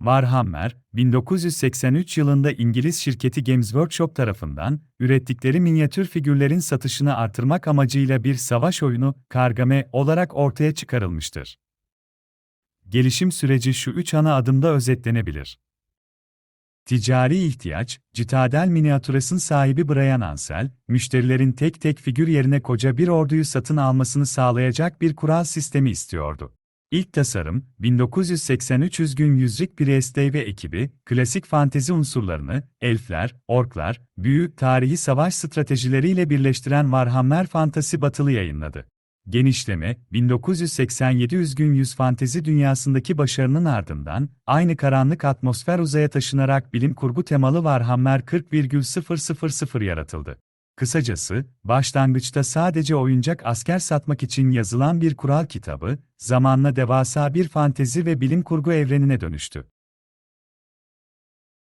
Warhammer, 1983 yılında İngiliz şirketi Games Workshop tarafından ürettikleri minyatür figürlerin satışını artırmak amacıyla bir savaş oyunu, Kargame olarak ortaya çıkarılmıştır. Gelişim süreci şu üç ana adımda özetlenebilir. Ticari ihtiyaç, Citadel Miniatures'ın sahibi Brian Ansel, müşterilerin tek tek figür yerine koca bir orduyu satın almasını sağlayacak bir kural sistemi istiyordu. İlk tasarım, 1983 üzgün yüzlük Priestey ve ekibi, klasik fantezi unsurlarını, elfler, orklar, büyük tarihi savaş stratejileriyle birleştiren Warhammer Fantasy Battle'ı yayınladı. Genişleme, 1987 üzgün yüz fantezi dünyasındaki başarının ardından, aynı karanlık atmosfer uzaya taşınarak bilim kurgu temalı Warhammer 40,000 yaratıldı. Kısacası, başlangıçta sadece oyuncak asker satmak için yazılan bir kural kitabı, zamanla devasa bir fantezi ve bilim kurgu evrenine dönüştü.